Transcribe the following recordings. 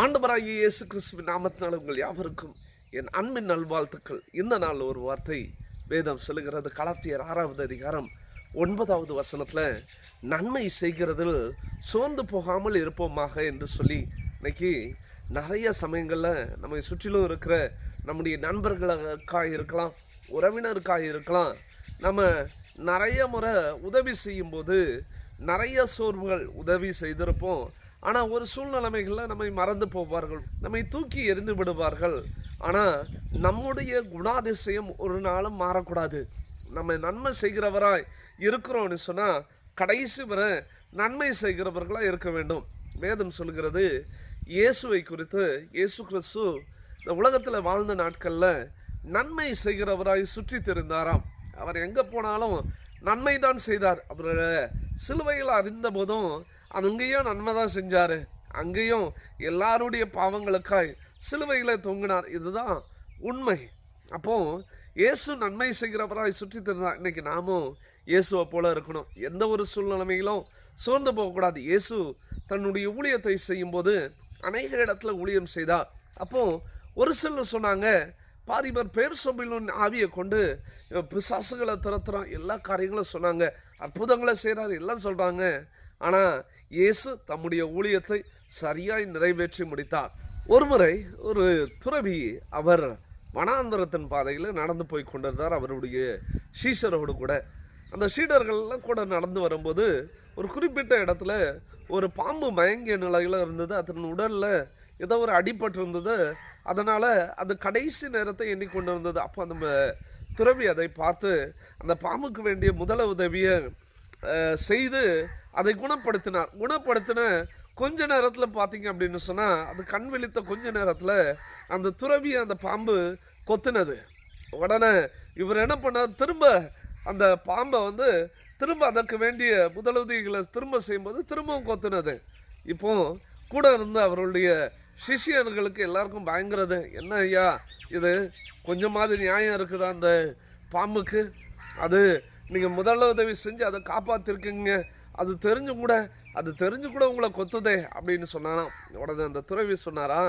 ஆண்டவராகிய இயேசு கிறிஸ்துவ நாமத்தினால் உங்கள் யாவருக்கும் என் அன்பின் நல்வாழ்த்துக்கள். இந்த நாள் ஒரு வார்த்தை வேதம் சொல்லுகிறது. கலாத்தியர் ஆறாவது அதிகாரம் ஒன்பதாவது வசனத்தில் நன்மை செய்கிறதில் சோர்ந்து போகாமல் இருப்போமாக என்று சொல்லி இன்னைக்கு நிறைய சமயங்களில் நம்மை சுற்றிலும் இருக்கிற நம்முடைய நண்பர்களுக்காக இருக்கலாம் உறவினருக்காக இருக்கலாம் நம்ம நிறைய முறை உதவி செய்யும்போது நிறைய சோர்வுகள் உதவி செய்திருப்போம். ஆனால் ஒரு சூழ்நிலைமைகளில் நம்மை மறந்து போவார்கள் நம்மை தூக்கி எறிந்து விடுவார்கள். ஆனால் நம்முடைய குணாதிசயம் ஒரு நாளும் மாறக்கூடாது. நம்ம நன்மை செய்கிறவராய் இருக்கிறோம்னு சொன்னால் கடைசி வரை நன்மை செய்கிறவர்களாக இருக்க வேண்டும். வேதம் சொல்கிறது இயேசுவை குறித்து இயேசு கிறிஸ்து இந்த உலகத்தில் வாழ்ந்த நாட்களில் நன்மை செய்கிறவராய் சுற்றி தெரிந்தாராம். அவர் எங்கே போனாலும் நன்மை தான் செய்தார். அவர் சிலுவையில் அறிந்த போதும் அங்கேயும் நன்மை தான் செஞ்சார். அங்கேயும் எல்லாருடைய பாவங்களுக்காய் சிலுவையில் தொங்கினார். இதுதான் உண்மை. அப்போ இயேசு நன்மை செய்கிறவராய் சுற்றி தெரிந்தார் இன்னைக்கு நாமும் இயேசுவை போல இருக்கணும். எந்த ஒரு சூழ்நிலைமையிலும் சோர்ந்து போகக்கூடாது. இயேசு தன்னுடைய ஊழியத்தை செய்யும்போது அநேக இடத்துல ஊழியம் செய்தார். அப்போ ஒரு சிலர் சொன்னாங்க பாரிபர் பேர் சொம்பிலும் ஆவியை கொண்டு பிசாசுகளை திறத்துறான் எல்லா காரியங்களும் சொன்னாங்க. அற்புதங்களை செய்கிறாரு எல்லாம் சொல்கிறாங்க ஆனால் இயேசு தம்முடைய ஊழியத்தை சரியாய் நிறைவேற்றி முடித்தார். ஒருமுறை ஒரு துறவி அவர் வனாந்தரத்தின் பாதையில் நடந்து போய் கொண்டிருந்தார். அவருடைய ஷீஷரோடு கூட. அந்த ஷீடர்கள்லாம் கூட நடந்து வரும்போது ஒரு குறிப்பிட்ட இடத்துல ஒரு பாம்பு மயங்கிய நிலையில் இருந்தது. அதன் உடலில் ஏதோ ஒரு அடிபட்டு இருந்தது அதனால் அது கடைசி நேரத்தை எண்ணிக்கொண்டு இருந்தது அப்போ அந்த துறவி அதை பார்த்து அந்த பாம்புக்கு வேண்டிய முதல உதவியை செய்து அதை குணப்படுத்தினார். குணப்படுத்தின கொஞ்ச நேரத்தில் பார்த்தீங்க அப்படின்னு சொன்னால் அது கண் விழித்த கொஞ்ச நேரத்தில் அந்த துறவி அந்த பாம்பு கொத்துனது. உடனே இவர் என்ன பண்ணார்? திரும்ப அந்த பாம்பை வந்து திரும்ப அதற்கு வேண்டிய முதலுதவிகளை திரும்ப செய்யும்போது திரும்பவும் கொத்துனது. இப்போ கூட இருந்த அவருடைய சிஷியர்களுக்கு எல்லாருக்கும் பயங்கிறது என்ன ஐயா இது கொஞ்சமாவது நியாயம் இருக்குதா அந்த பாம்புக்கு? அது நீங்கள் முதல்ல உதவி செஞ்சு அதை காப்பாற்றிருக்கீங்க அது தெரிஞ்சு கூட அது தெரிஞ்சு கூட உங்களை கொத்துதே அப்படின்னு சொன்னாராம். உடனே அந்த துறவி சொன்னாரா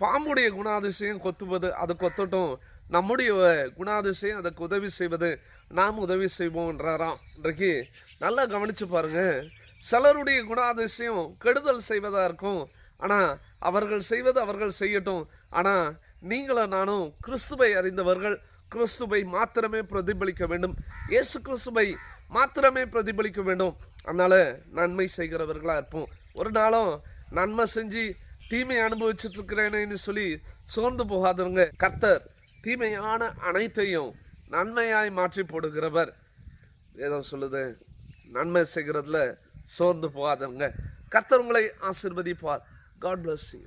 பாம்புடைய குணாதிசயம் கொத்துவது அது கொத்தட்டும். நம்முடைய குணாதிசயம் அதுக்கு உதவி செய்வது நாம் உதவி செய்வோம்ன்றாராம். இன்றைக்கு நல்லா கவனித்து பாருங்கள் சிலருடைய குணாதிசயம் கெடுதல் செய்வதாக இருக்கும். ஆனால் அவர்கள் செய்வது அவர்கள் செய்யட்டும். ஆனால் நீங்களும் நானும் கிறிஸ்துவை அறிந்தவர்கள். கிறிஸ்துவை மாத்திரமே பிரதிபலிக்க வேண்டும். இயேசு கிறிஸ்துவை மாத்திரமே பிரதிபலிக்க வேண்டும். அதனால் நன்மை செய்கிறவர்களாக இருப்போம். ஒரு நாளும் நன்மை செஞ்சு தீமை அனுபவிச்சுட்டு இருக்கிறேன்னு சொல்லி சோர்ந்து போகாதவங்க. கர்த்தர் தீமையான அனைத்தையும் நன்மையாய் மாற்றி போடுகிறவர். ஏதோ சொல்லுது நன்மை செய்கிறதுல சோர்ந்து போகாதவங்க. கர்த்தர் உங்களை ஆசிர்வதிப்பார். God bless you